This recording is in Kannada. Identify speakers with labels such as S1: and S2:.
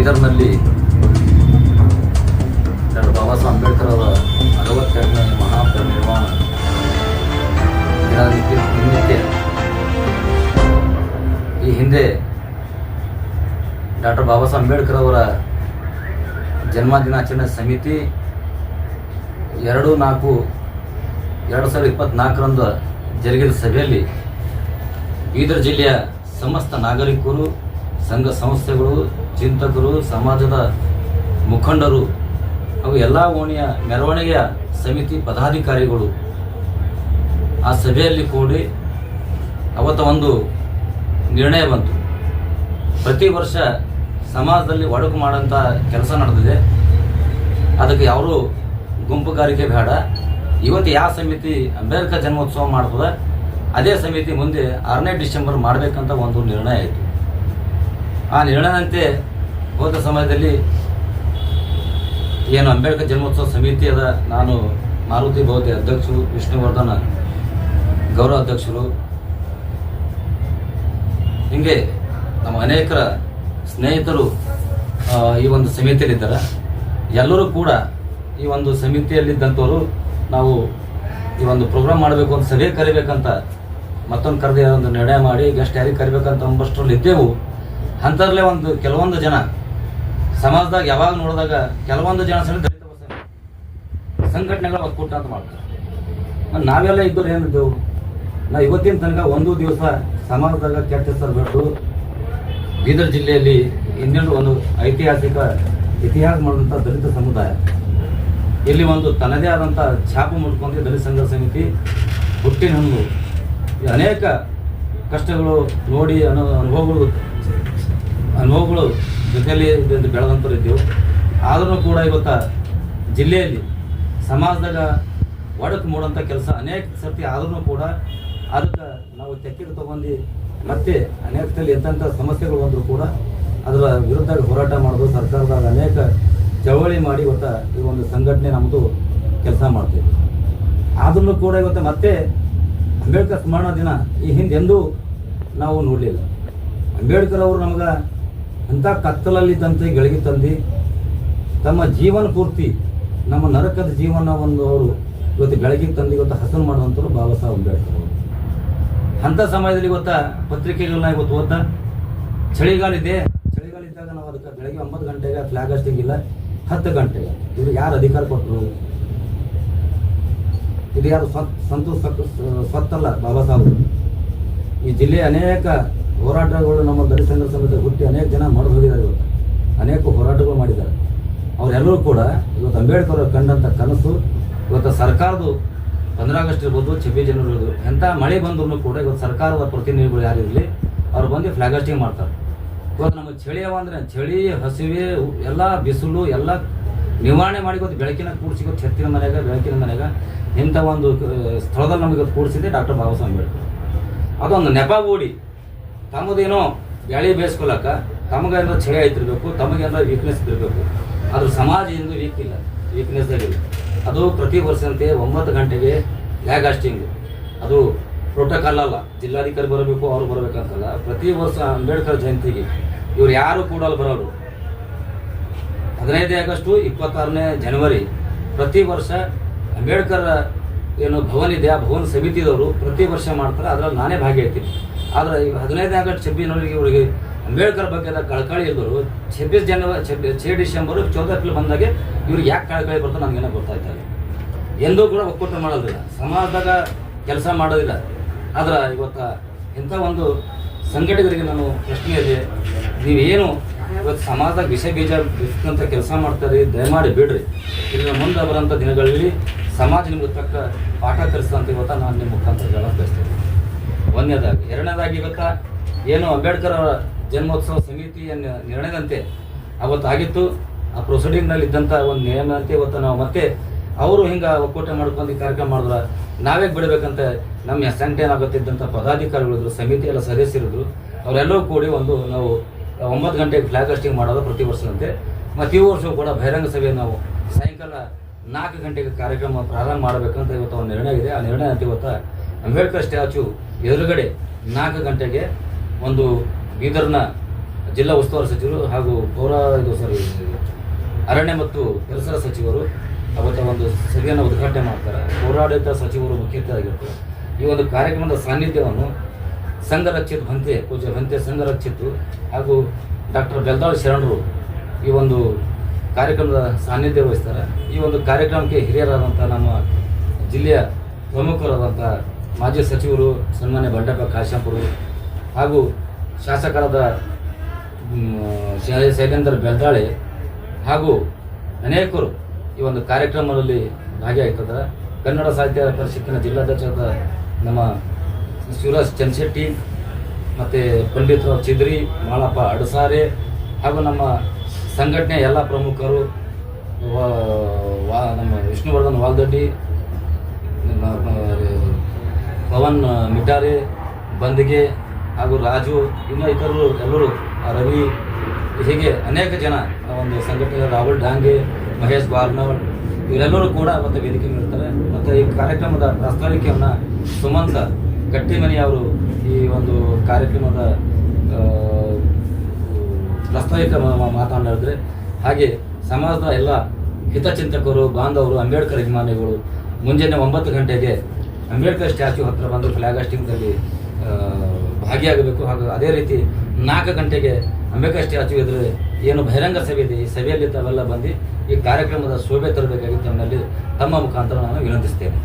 S1: ಬೀದರ್ನಲ್ಲಿ ಡಾಕ್ಟರ್ ಬಾಬಾ ಸಾಹೇಬ್ ಅಂಬೇಡ್ಕರ್ ಅವರ ಅರವತ್ತೆರಡನೇ ಮಹಾಪರಿನಿರ್ವಾಣ ದಿನದ ನಿಮಿತ್ತ ಈ ಹಿಂದೆ ಡಾಕ್ಟರ್ ಬಾಬಾ ಸಾಹೇಬ್ ಅಂಬೇಡ್ಕರ್ ಅವರ ಜನ್ಮ ದಿನಾಚರಣೆ ಸಮಿತಿ ಎರಡು ನಾಲ್ಕು ಎರಡು ಸಾವಿರದ ಇಪ್ಪತ್ತ್ನಾಲ್ಕರಂದು ಜರುಗಿದ ಸಭೆಯಲ್ಲಿ ಬೀದರ್ ಜಿಲ್ಲೆಯ ಸಮಸ್ತ ನಾಗರಿಕರು ಸಂಘ ಸಂಸ್ಥೆಗಳು, ಚಿಂತಕರು, ಸಮಾಜದ ಮುಖಂಡರು ಹಾಗೂ ಎಲ್ಲ ಓಣಿಯ ಮೆರವಣಿಗೆಯ ಸಮಿತಿ ಪದಾಧಿಕಾರಿಗಳು ಆ ಸಭೆಯಲ್ಲಿ ಕೂಡಿ ಅವತ್ತ ಒಂದು ನಿರ್ಣಯ ಬಂತು. ಪ್ರತಿ ವರ್ಷ ಸಮಾಜದಲ್ಲಿ ಒಡಕು ಮಾಡೋಂಥ ಕೆಲಸ ನಡೆದಿದೆ. ಅದಕ್ಕೆ ಯಾರು ಗುಂಪುಗಾರಿಕೆ ಬೇಡ. ಇವತ್ತು ಯಾವ ಸಮಿತಿ ಅಂಬೇಡ್ಕರ್ ಜನ್ಮೋತ್ಸವ ಮಾಡ್ತದೆ, ಅದೇ ಸಮಿತಿ ಮುಂದೆ ಆರನೇ ಡಿಸೆಂಬರ್ ಮಾಡಬೇಕಂತ ಒಂದು ನಿರ್ಣಯ ಆಯಿತು. ಆ ನಿರ್ಣಯದಂತೆ ಹೋದ ಸಮಯದಲ್ಲಿ ಏನು ಅಂಬೇಡ್ಕರ್ ಜನ್ಮೋತ್ಸವ ಸಮಿತಿಯದ ನಾನು ಮಾರುತಿ ಭವತಿ ಅಧ್ಯಕ್ಷರು, ವಿಷ್ಣುವರ್ಧನ ಗೌರವ ಅಧ್ಯಕ್ಷರು, ಹಿಂಗೆ ನಮ್ಮ ಅನೇಕರ ಸ್ನೇಹಿತರು ಈ ಒಂದು ಸಮಿತಿಯಲ್ಲಿದ್ದಾರೆ. ಎಲ್ಲರೂ ಕೂಡ ಈ ಒಂದು ಸಮಿತಿಯಲ್ಲಿದ್ದಂಥವರು ನಾವು ಈ ಒಂದು ಪ್ರೋಗ್ರಾಮ್ ಮಾಡಬೇಕು ಅಂತ ಸಭೆ ಕರಿಬೇಕಂತ ಮತ್ತೊಂದು ಕರೆದೇ ಒಂದು ನಿರ್ಣಯ ಮಾಡಿ ಗೆಸ್ಟ್ ಯಾರಿಗೆ ಕರಿಬೇಕಂತ ಒಂಬಷ್ಟರಲ್ಲಿ ಇದ್ದೆವು. ಅಂಥದ್ರಲ್ಲೇ ಒಂದು ಕೆಲವೊಂದು ಜನ ಸಮಾಜದಾಗ ಯಾವಾಗ ನೋಡಿದಾಗ ಕೆಲವೊಂದು ಜನ ಸರಿ ದಲಿತ ಸಂಘಟನೆಗಳ ಒಕ್ಕೂಟ ಅಂತ ಮಾಡ್ತಾರೆ. ನಾವೆಲ್ಲ ಇದ್ದವ್ರು ಏನಿದ್ದೆವು ನಾವು ಇವತ್ತಿನ ತನಕ ಒಂದು ದಿವಸ ಸಮಾಜದಾಗ ಕೆಟ್ಟ ಬಿಟ್ಟು ಬೀದರ್ ಜಿಲ್ಲೆಯಲ್ಲಿ ಇನ್ನೊಂದು ಒಂದು ಐತಿಹಾಸಿಕ ಇತಿಹಾಸ ಮಾಡಿದಂಥ ದಲಿತ ಸಮುದಾಯ. ಇಲ್ಲಿ ಒಂದು ತನ್ನದೇ ಆದಂಥ ಛಾಪು ಮುಟ್ಕೊಂಡು ದಲಿತ ಸಂಘ ಸಮಿತಿ ಹುಟ್ಟಿನ ಈ ಅನೇಕ ಕಷ್ಟಗಳು ನೋಡಿ ಅನು ಅನುಭವಗಳು ಅನುಭವಗಳು ಜೊತೆಯಲ್ಲಿ ಬೆಳೆದಂಥವ್ರು ಇದ್ದೆವು. ಆದ್ರೂ ಕೂಡ ಇವತ್ತು ಜಿಲ್ಲೆಯಲ್ಲಿ ಸಮಾಜದಾಗ ಒಡಕು ಮೂಡಂಥ ಕೆಲಸ ಅನೇಕ ಸರ್ತಿ ಆದ್ರೂ ಕೂಡ ಅದಕ್ಕೆ ನಾವು ತೆಕ್ಕಿಗೆ ತೊಗೊಂಡು ಮತ್ತೆ ಅನೇಕದಲ್ಲಿ ಎಂತೆಂಥ ಸಮಸ್ಯೆಗಳು ಬಂದರೂ ಕೂಡ ಅದರ ವಿರುದ್ಧ ಹೋರಾಟ ಮಾಡೋದು ಸರ್ಕಾರದ ಅನೇಕ ಚಳವಳಿ ಮಾಡಿ ಇವತ್ತ ಈ ಒಂದು ಸಂಘಟನೆ ನಮ್ಮದು ಕೆಲಸ ಮಾಡ್ತೀವಿ ಆದ್ರೂ ಕೂಡ ಇವತ್ತು ಮತ್ತೆ ಅಂಬೇಡ್ಕರ್ ಸ್ಮರಣ ದಿನ ಈ ಹಿಂದೆ ಎಂದೂ ನಾವು ನೋಡಲಿಲ್ಲ. ಅಂಬೇಡ್ಕರ್ ಅವರು ನಮಗೆ ಅಂಥ ಕತ್ತಲಲ್ಲಿದ್ದಂತೆ ಗಳಿಗೆ ತಂದು ತಮ್ಮ ಜೀವನ ಪೂರ್ತಿ, ನಮ್ಮ ನರಕದ ಜೀವನ ಒಂದು ಅವರು ಇವತ್ತು ಬೆಳಗಿಗೆ ತಂದು ಇವತ್ತು ಹಸನು ಮಾಡುವಂಥವ್ರು ಬಾಬಾ ಸಾಹೇಬ್ ಅಂಬೇಡ್ಕರ್ ಅವರು. ಅಂಥ ಸಮಯದಲ್ಲಿ ಇವತ್ತ ಪತ್ರಿಕೆಗಳನ್ನ ಇವತ್ತು ಓದ್ದ ಚಳಿಗಾಲ ಇದೆ, ಚಳಿಗಾಲ ಇದ್ದಾಗ ನಾವು ಅದಕ್ಕೆ ಬೆಳಗ್ಗೆ ಒಂಬತ್ತು ಗಂಟೆಗೆ ಫ್ಲಾಗ್ ಇಲ್ಲ ಹತ್ತು ಗಂಟೆಗೆ. ಇವ್ರಿಗೆ ಯಾರು ಅಧಿಕಾರ ಕೊಟ್ಟರು? ಇದು ಯಾರು ಸ್ವತ್ ಸಂತೋಷ ಸ್ವತ್ತಲ್ಲ ಬಾಬಾ ಸಾಹೇಬ್. ಈ ಜಿಲ್ಲೆಯ ಅನೇಕ ಹೋರಾಟಗಳು ನಮ್ಮ ದಲಿತ ಸಂಘ ಸಮಿತಿ ಹುಟ್ಟಿ ಅನೇಕ ಜನ ಮಾಡಿದು ಹೋಗಿದ್ದಾರೆ ಇವತ್ತು. ಅನೇಕ ಹೋರಾಟಗಳು ಮಾಡಿದ್ದಾರೆ. ಅವರೆಲ್ಲರೂ ಕೂಡ ಇವತ್ತು ಅಂಬೇಡ್ಕರ್ ಅವರು ಕಂಡಂಥ ಕನಸು ಇವತ್ತು ಸರ್ಕಾರದ್ದು ಪಂದ್ರ ಆಗಸ್ಟ್ ಇರ್ಬೋದು, ಛಬ್ಬೀಸ್ ಜನವರಿ ಇರ್ಬೋದು, ಎಂಥ ಮಳೆ ಬಂದ್ರೂ ಕೂಡ ಇವತ್ತು ಸರ್ಕಾರದ ಪ್ರತಿನಿಧಿಗಳು ಯಾರಿರಲಿ ಅವ್ರು ಬಂದು ಫ್ಲಾಗ್ ಹಾಸ್ಟಿಂಗ್ ಮಾಡ್ತಾರೆ. ಇವತ್ತು ನಮಗೆ ಚಳಿ ಅಂದರೆ ಚಳಿ, ಹಸಿವೆ ಎಲ್ಲ ಬಿಸಿಲು, ಎಲ್ಲ ನಿವಾರಣೆ ಮಾಡಿ ಇವತ್ತು ಬೆಳಕಿನ ಕೂಡಿಸಿ ಇವತ್ತು ಛತ್ತಿನ ಮನೆಗೆ ಬೆಳಕಿನ ಮನೆಗೆ ಇಂಥ ಒಂದು ಸ್ಥಳದಲ್ಲಿ ನಮಗೆ ಕೂಡಿಸಿದೆ ಡಾಕ್ಟರ್ ಬಾಬಾ ಸಾಹೇಬ್ ಅಂಬೇಡ್ಕರ್. ಅದೊಂದು ನೆಪ ಓಡಿ ತಮ್ಮದೇನೋ ಎಳೆ ಬೇಯಿಸ್ಕೊಳಕ ತಮಗೇನೋ ಚಳಿ ಇರಬೇಕು ತಮಗೇನೋ ವೀಕ್ನೆಸ್ ಇರಬೇಕು ಅದು ಸಮಾಜ ಎಂದು ವೀಕ್ ಇಲ್ಲ. ವೀಕ್ನೆಸ್ ಇಲ್ಲ. ಅದು ಪ್ರತಿ ವರ್ಷದಂತೆ ಒಂಬತ್ತು ಗಂಟೆಗೆ ಲ್ಯಾಗ್ ಅದು ಪ್ರೋಟೋಕಾಲ್ ಅಲ್ಲ. ಜಿಲ್ಲಾಧಿಕಾರಿ ಬರಬೇಕು, ಅವರು ಬರಬೇಕಂತಲ್ಲ. ಪ್ರತಿ ವರ್ಷ ಅಂಬೇಡ್ಕರ್ ಜಯಂತಿಗೆ ಇವ್ರು ಯಾರು ಕೂಡ ಅಲ್ಲಿ ಬರೋರು. ಹದಿನೈದು ಆಗಸ್ಟು, ಇಪ್ಪತ್ತಾರನೇ ಜನವರಿ, ಪ್ರತಿ ವರ್ಷ ಅಂಬೇಡ್ಕರ್ ಏನು ಭವನ್ ಇದೆ, ಆ ಭವನ್ ಸಮಿತಿದವರು ಪ್ರತಿ ವರ್ಷ ಮಾಡ್ತಾರೆ. ಅದರಲ್ಲಿ ನಾನೇ ಭಾಗಿಯಾಗ್ತೀನಿ. ಆದರೆ ಈಗ ಹದಿನೈದನೇ ಆಗಸ್ಟ್ ಛಬ್ಬೀಸ್ನವರಿಗೆ ಇವರಿಗೆ ಅಂಬೇಡ್ಕರ್ ಬಗ್ಗೆ ಕಳಕಳಿ ಇದ್ದರು ಛಬ್ಬೀಸ್ ಜನವರಿ ಛಬ್ಬ ಛೇ ಡಿಸೆಂಬರು, ಚೌದ ಏಪ್ರಿಲ್ ಬಂದಾಗೆ ಇವ್ರಿಗೆ ಯಾಕೆ ಕಳಕಳಿ ಬರ್ತದೆ ನನಗೇನೋ ಗೊತ್ತಾಯ್ತಾ ಎಂದೂ ಕೂಡ ಒಕ್ಕೂಟ ಮಾಡೋದಿಲ್ಲ. ಸಮಾಜದಾಗ ಕೆಲಸ ಮಾಡೋದಿಲ್ಲ. ಆದ್ರೆ ಇವತ್ತು ಇಂಥ ಒಂದು ಸಂಘಟಕರಿಗೆ ನಾನು ಪ್ರಶ್ನೆ ಇದೆ. ನೀವೇನು ಇವತ್ತು ಸಮಾಜದಾಗ ವಿಷ ಬೀಜ ಬಿತ್ತಂಥ ಕೆಲಸ ಮಾಡ್ತಾರೆ ದಯಮಾಡಿ ಬಿಡ್ರಿ. ಇದರ ಮುಂದೆ ಬರೋಂಥ ದಿನಗಳಲ್ಲಿ ಸಮಾಜ ನಿಮಗೆ ತಕ್ಕ ಪಾಠ ಕಲಿಸ್ತಂತ ಇವತ್ತು ನಾನು ನಿಮ್ಮ ಮುಖಾಂತರ ಹೇಳಕ್ ಬಯಸ್ತೇನೆ. ಒಂದನೇದಾಗಿ. ಎರಡನೇದಾಗಿ ಇವತ್ತ ಏನು ಅಂಬೇಡ್ಕರ್ ಅವರ ಜನ್ಮೋತ್ಸವ ಸಮಿತಿಯನ್ನು ನಿರ್ಣಯದಂತೆ ಅವತ್ತು ಆಗಿತ್ತು ಆ ಪ್ರೊಸೀಡಿಂಗ್ನಲ್ಲಿ ಇದ್ದಂಥ ಒಂದು ನಿಯಮದಂತೆ ಇವತ್ತು ನಾವು ಮತ್ತೆ ಅವರು ಹಿಂಗೆ ಒಕ್ಕೂಟ ಮಾಡ್ಕೊಂಡು ಈ ಕಾರ್ಯಕ್ರಮ ಮಾಡಿದ್ರೆ ನಾವೇ ಬಿಡಬೇಕಂತ ನಮ್ಮ ಸಂಘಟನೆ ಏನಾಗುತ್ತಿದ್ದಂಥ ಪದಾಧಿಕಾರಿಗಳಿದ್ರು ಸಮಿತಿ ಎಲ್ಲ ಸದಸ್ಯರಿದ್ರು, ಅವರೆಲ್ಲರೂ ಕೂಡಿ ಒಂದು ನಾವು ಒಂಬತ್ತು ಗಂಟೆಗೆ ಫ್ಲಾಗ್ ಹಾಸ್ಟಿಂಗ್ ಮಾಡೋದು ಪ್ರತಿ ವರ್ಷದಂತೆ. ಮತ್ತು ಈ ವರ್ಷವೂ ಕೂಡ ಬಹಿರಂಗ ಸಭೆ ನಾವು ಸಾಯಂಕಾಲ ನಾಲ್ಕು ಗಂಟೆಗೆ ಕಾರ್ಯಕ್ರಮ ಪ್ರಾರಂಭ ಮಾಡಬೇಕಂತ ಇವತ್ತು ಒಂದು ನಿರ್ಣಯ ಇದೆ. ಆ ನಿರ್ಣಯ ಅಂತ ಇವತ್ತು ಅಂಬೇಡ್ಕರ್ ಸ್ಟ್ಯಾಚು ಎದುರುಗಡೆ ನಾಲ್ಕು ಗಂಟೆಗೆ ಒಂದು ಬೀದರ್ನ ಜಿಲ್ಲಾ ಉಸ್ತುವಾರಿ ಸಚಿವರು ಹಾಗೂ ಪೌರ ಇದು ಸಾರಿ ಅರಣ್ಯ ಮತ್ತು ಪರಿಸರ ಸಚಿವರು ಅವತ್ತ ಒಂದು ಸಭೆಯನ್ನು ಉದ್ಘಾಟನೆ ಮಾಡ್ತಾರೆ. ಪೌರಾಡಳಿತ ಸಚಿವರು ಮುಖ್ಯ ಆಗಿರ್ತಾರೆ ಈ ಒಂದು ಕಾರ್ಯಕ್ರಮದ ಸಾನ್ನಿಧ್ಯವನ್ನು ಸಂಘ ರಕ್ಷಿತ ಭಂತೆ ಪೂಜ್ಯ ಭಂತೆ ಸಂಘ ರಕ್ಷಿತ್ ಹಾಗೂ ಡಾಕ್ಟರ್ ಬೆಲ್ದಾಳ್ ಶರಣರು ಈ ಒಂದು ಕಾರ್ಯಕ್ರಮದ ಸಾನ್ನಿಧ್ಯ ವಹಿಸ್ತಾರೆ. ಈ ಒಂದು ಕಾರ್ಯಕ್ರಮಕ್ಕೆ ಹಿರಿಯರಾದಂಥ ನಮ್ಮ ಜಿಲ್ಲೆಯ ಪ್ರಮುಖರಾದಂಥ ಮಾಜಿ ಸಚಿವರು ಸನ್ಮಾನ್ಯ ಬಂಡಪ್ಪ ಕಾಶಂಪುರು ಹಾಗೂ ಶಾಸಕರಾದ ಶೈಲೇಂದ್ರ ಬೆಲ್ದಾಳೆ ಹಾಗೂ ಅನೇಕರು ಈ ಒಂದು ಕಾರ್ಯಕ್ರಮದಲ್ಲಿ ಭಾಗಿಯಾಗ್ತದ ಕನ್ನಡ ಸಾಹಿತ್ಯ ಪರಿಷತ್ತಿನ ಜಿಲ್ಲಾಧ್ಯಕ್ಷರಾದ ನಮ್ಮ ಶಿವರಾಜ್ ಚನ್ಶೆಟ್ಟಿ ಮತ್ತು ಪಂಡಿತರಾವ್ ಚಿದ್ರಿ, ಮಾಳಪ್ಪ ಅಡಸಾರೆ ಹಾಗೂ ನಮ್ಮ ಸಂಘಟನೆ ಎಲ್ಲ ಪ್ರಮುಖರು, ವಾ- ನಮ್ಮ ವಿಷ್ಣುವರ್ಧನ್ ವಾಲ್ದಡ್ಡಿ ಪವನ್ ಮಿಟಾರೆ ಬಂದಿಗೆ ಹಾಗೂ ರಾಜು ಇನ್ನು ಇತರರು ಎಲ್ಲರೂ ರವಿ, ಹೀಗೆ ಅನೇಕ ಜನ ಒಂದು ಸಂಘಟನೆ ರಾಹುಲ್ ಡಾಂಗೆ, ಮಹೇಶ್ ಬಾರ್ನವರ್ ಇವರೆಲ್ಲರೂ ಕೂಡ ಅವತ್ತು ವೇದಿಕೆ ನೀಡ್ತಾರೆ ಮತ್ತು ಈ ಕಾರ್ಯಕ್ರಮದ ಪ್ರಾಸ್ತಾವಿಕೆಯನ್ನು ಸುಮಂತ ಗಟ್ಟಿಮನಿ ಅವರು ಈ ಒಂದು ಕಾರ್ಯಕ್ರಮದ ಪ್ರಾಸ್ತಾವಿಕ ಮಾ- ಮಾ- ಮಾತನಾಡಿದ್ರೆ, ಹಾಗೆ ಸಮಾಜದ ಎಲ್ಲ ಹಿತಚಿಂತಕರು, ಬಾಂಧವರು, ಅಂಬೇಡ್ಕರ್ ಅಭಿಮಾನಿಗಳು ಮುಂಜಾನೆ ಒಂಬತ್ತು ಗಂಟೆಗೆ ಅಂಬೇಡ್ಕರ್ ಸ್ಟ್ಯಾಚ್ಯೂ ಹತ್ರ ಬಂದು ಫ್ಲಾಗ್ ಹಾಸ್ಟಿಂಗ್ದಲ್ಲಿ ಭಾಗಿಯಾಗಬೇಕು. ಹಾಗೂ ಅದೇ ರೀತಿ ನಾಲ್ಕು ಗಂಟೆಗೆ ಅಂಬೇಡ್ಕರ್ ಸ್ಟ್ಯಾಚ್ಯೂ ಎದುರು ಏನು ಬಹಿರಂಗ ಸಭೆ ಇದೆ, ಈ ಸಭೆಯಲ್ಲಿ ತಾವೆಲ್ಲ ಬಂದು ಈ ಕಾರ್ಯಕ್ರಮದ ಶೋಭೆ ತರಬೇಕಾಗಿ ತಮ್ಮಲ್ಲಿ ತಮ್ಮ ಮುಖಾಂತರ ನಾನು ವಿನಂತಿಸ್ತೇನೆ.